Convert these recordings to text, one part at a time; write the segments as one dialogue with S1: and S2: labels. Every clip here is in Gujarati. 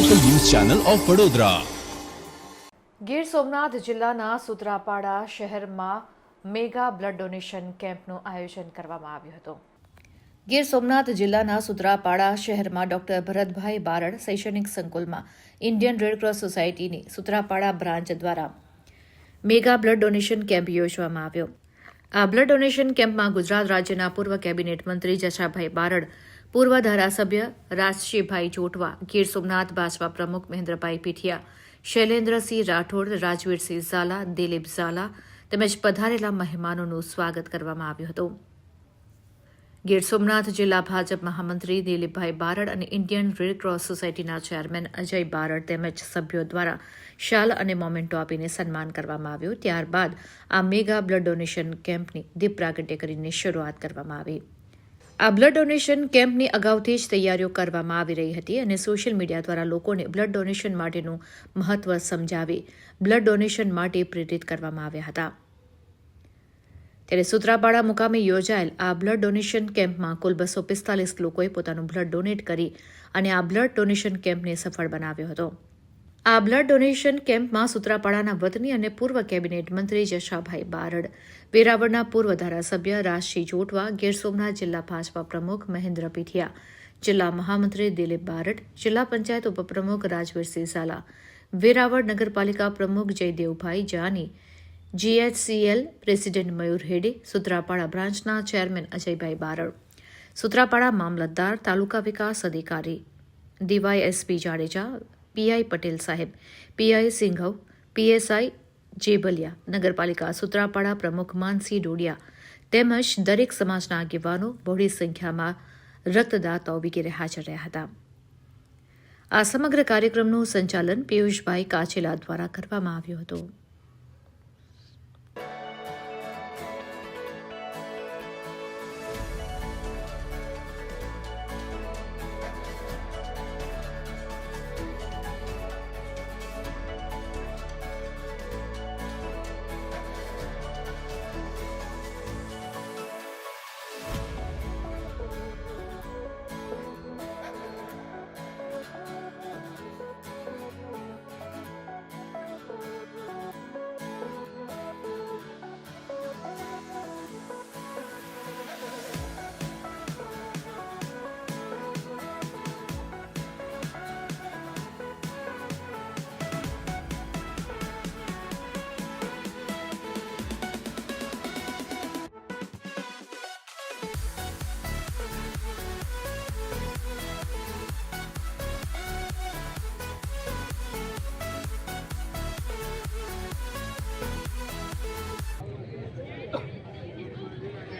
S1: ચેનલ ઓફ વડોદરા
S2: ગીર સોમનાથ જિલ્લાના સુત્રાપાડા શહેરમાં મેગા બ્લડ ડોનેશન કેમ્પનું આયોજન કરવામાં આવ્યું હતું. ગીર સોમનાથ જિલ્લાના સુત્રાપાડા શહેરમાં ડોક્ટર ભરતભાઈ બારડ શૈક્ષણિક સંકુલમાં ઇન્ડિયન રેડક્રોસ સોસાયટીની સુત્રાપાડા બ્રાન્ચ દ્વારા મેગા બ્લડ ડોનેશન કેમ્પ યોજવામાં આવ્યો. આ બ્લડ ડોનેશન કેમ્પમાં ગુજરાત રાજ્યના પૂર્વ કેબિનેટ મંત્રી જશાભાઈ બારડ પૂર્વ ધારાસભ્ય રાજશીભાઈ જોટવા, ગીર સોમનાથ ભાજપા પ્રમુખ મહેન્દ્રભાઈ પીઠિયા, શૈલેન્દ્રસિંહ રાઠોડ, રાજવીરસિંહ ઝાલા, દિલીપ ઝાલા તેમજ પધારેલા મહેમાનોનું સ્વાગત કરવામાં આવ્યું હતું. ગીર સોમનાથ જિલ્લા ભાજપ મહામંત્રી દિલીપભાઈ બારડ અને ઇન્ડિયન રેડ ક્રોસ સોસાયટીના ચેરમેન અજય બારડ તેમજ સભ્યો દ્વારા શાલ અને મોમેન્ટો આપીને સન્માન કરવામાં આવ્યું. ત્યારબાદ આ મેગા બ્લડ ડોનેશન કેમ્પની દીપ પ્રાગટ્ય કરીને શરૂઆત કરવામાં આવી. આ બ્લડ ડોનેશન કેમ્પની અગાઉથી જ તૈયારીઓ કરવામાં આવી રહી હતી અને સોશિયલ મીડિયા દ્વારા લોકોને બ્લડ ડોનેશન માટેનું મહત્વ સમજાવી બ્લડ ડોનેશન માટે પ્રેરિત કરવામાં આવ્યા હતા. ત્યારે સુત્રાપાડા મુકામે યોજાયેલ આ બ્લડ ડોનેશન કેમ્પમાં કુલ બસો પિસ્તાલીસ લોકોએ પોતાનું બ્લડ ડોનેટ કરી અને આ બ્લડ ડોનેશન કેમ્પને સફળ બનાવ્યો હતો. આ બ્લડ ડોનેશન કેમ્પમાં સૂત્રાપાડાના વતની અને પૂર્વ કેબિનેટ મંત્રી જશાભાઈ બારડ, વેરાવળના પૂર્વ ધારાસભ્ય રાજસિંહ જોટવા, ગીર સોમનાથ જિલ્લા ભાજપા પ્રમુખ મહેન્દ્ર પીઠિયા, જિલ્લા મહામંત્રી દિલીપ બારડ, જિલ્લા પંચાયત ઉપપ્રમુખ રાજવીરસિંહ ઝાલા વેરાવળ નગરપાલિકા પ્રમુખ જયદેવભાઈ જાની, જીએચસીએલ પ્રેસિડેન્ટ મયુર હેડે, સુત્રાપાડા બ્રાન્ચના ચેરમેન અજયભાઈ બારડ, સુત્રાપાડા મામલતદાર તાલુકા વિકાસ અધિકારી ડીવાયએસપી જાડેજા પીઆઈ પટેલ સાહેબ, પીઆઈ સિંઘવ, પીએસઆઈ જેબલિયા, નગરપાલિકા સુત્રાપાડા પ્રમુખ માનસી ડોડિયા તેમજ દરેક સમાજના આગેવાનો બહોળી સંખ્યામાં રક્તદાતાઓ વગેરે હાજર રહ્યા હતા. આ સમગ્ર કાર્યક્રમનું સંચાલન પિયુષભાઈ કાચેલા દ્વારા કરવામાં આવ્યું હતું.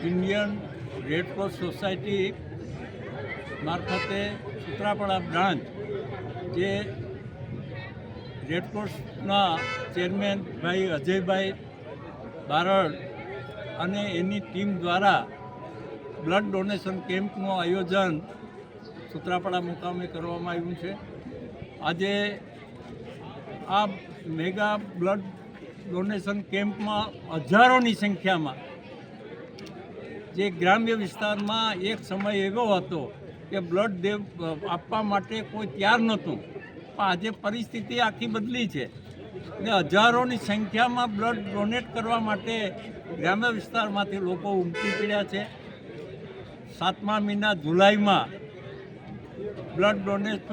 S3: ઇન્ડિયન રેડક્રોસ સોસાયટી મારફતે સુત્રાપાડા બ્રાન્ચ, જે રેડક્રોસના ચેરમેન ભાઈ અજયભાઈ બારડ અને એની ટીમ દ્વારા બ્લડ ડોનેશન કેમ્પનું આયોજન સુત્રાપાડા મુકામે કરવામાં આવ્યું છે. આજે આ મેગા બ્લડ ડોનેશન કેમ્પમાં હજારોની સંખ્યામાં જે ગ્રામ્ય વિસ્તારમાં એક સમય એવો હતો કે બ્લડ દેવ આપવા માટે કોઈ તૈયાર નહોતું. પણ આજે પરિસ્થિતિ આખી બદલી છે ને હજારોની સંખ્યામાં બ્લડ ડોનેટ કરવા માટે ગ્રામ્ય વિસ્તારમાંથી લોકો ઉમટી પડ્યા છે. સાતમા મહિના જુલાઈમાં બ્લડ ડોનેટ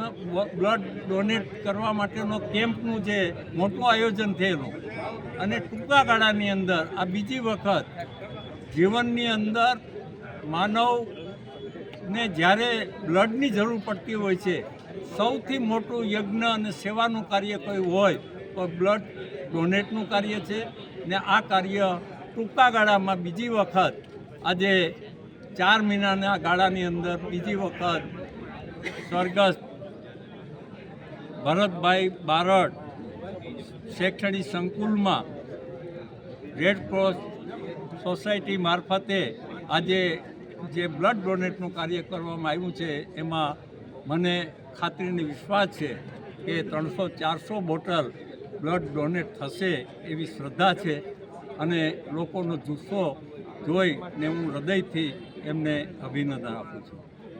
S3: બ્લડ ડોનેટ કરવા માટેનો કેમ્પનું જે મોટું આયોજન થયેલું અને ટૂંકા ગાળાની અંદર આ બીજી વખત જીવનની અંદર માનવને જ્યારે બ્લડની જરૂર પડતી હોય છે, સૌથી મોટું યજ્ઞ અને સેવાનું કાર્ય કોઈ હોય, તો બ્લડ ડોનેટનું કાર્ય છે ને આ કાર્ય ટૂંકા ગાળામાં બીજી વખત, આજે ચાર મહિનાના ગાળાની અંદર બીજી વખત સ્વર્ગસ્થ ભરતભાઈ બારડ શૈક્ષણિક સંકુલમાં રેડ ક્રોસ સોસાયટી મારફતે આજે જે બ્લડ ડોનેટનું કાર્ય કરવામાં આવ્યું છે, એમાં મને ખાતરીને વિશ્વાસ છે કે ત્રણસો ચારસો બોટલ બ્લડ ડોનેટ થશે એવી શ્રદ્ધા છે અને લોકોનો જુસ્સો જોઈને હું હૃદયથી એમને અભિનંદન આપું છું.